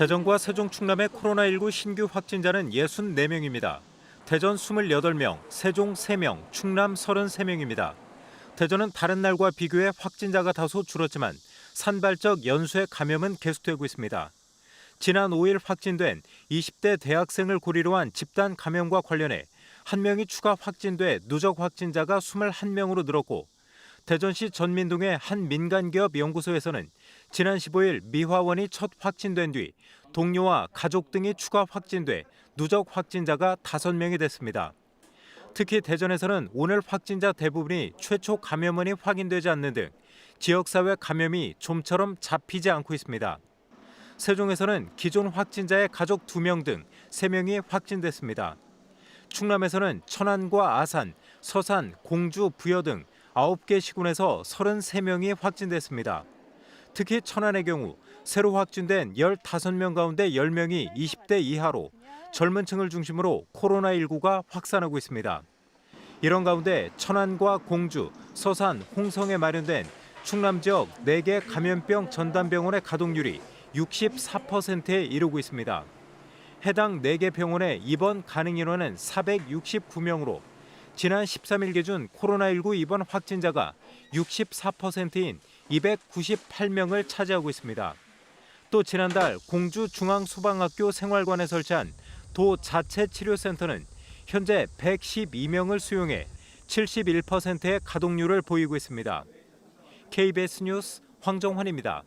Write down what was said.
대전과 세종 충남의 코로나19 신규 확진자는 64명입니다. 대전 28명, 세종 3명, 충남 33명입니다. 대전은 다른 날과 비교해 확진자가 다소 줄었지만 산발적 연쇄 감염은 계속되고 있습니다. 지난 5일 확진된 20대 대학생을 고리로 한 집단 감염과 관련해 한 명이 추가 확진돼 누적 확진자가 21명으로 늘었고 대전시 전민동의 한 민간기업 연구소에서는 지난 15일 미화원이 첫 확진된 뒤 동료와 가족 등이 추가 확진돼 누적 확진자가 5명이 됐습니다. 특히 대전에서는 오늘 확진자 대부분이 최초 감염원이 확인되지 않는 등 지역사회 감염이 좀처럼 잡히지 않고 있습니다. 세종에서는 기존 확진자의 가족 2명 등 3명이 확진됐습니다. 충남에서는 천안과 아산, 서산, 공주, 부여 등 9개 시군에서 33명이 확진됐습니다. 특히 천안의 경우 새로 확진된 15명 가운데 10명이 20대 이하로 젊은 층을 중심으로 코로나19가 확산하고 있습니다. 이런 가운데 천안과 공주, 서산, 홍성에 마련된 충남 지역 4개 감염병 전담병원의 가동률이 64%에 이르고 있습니다. 해당 4개 병원의 입원 가능 인원은 469명으로 지난 13일 기준 코로나19 입원 확진자가 64%인 298명을 차지하고 있습니다. 또 지난달 공주 중앙소방학교 생활관에 설치한 도 자체 치료센터는 현재 112명을 수용해 71%의 가동률을 보이고 있습니다. KBS 뉴스 황정환입니다.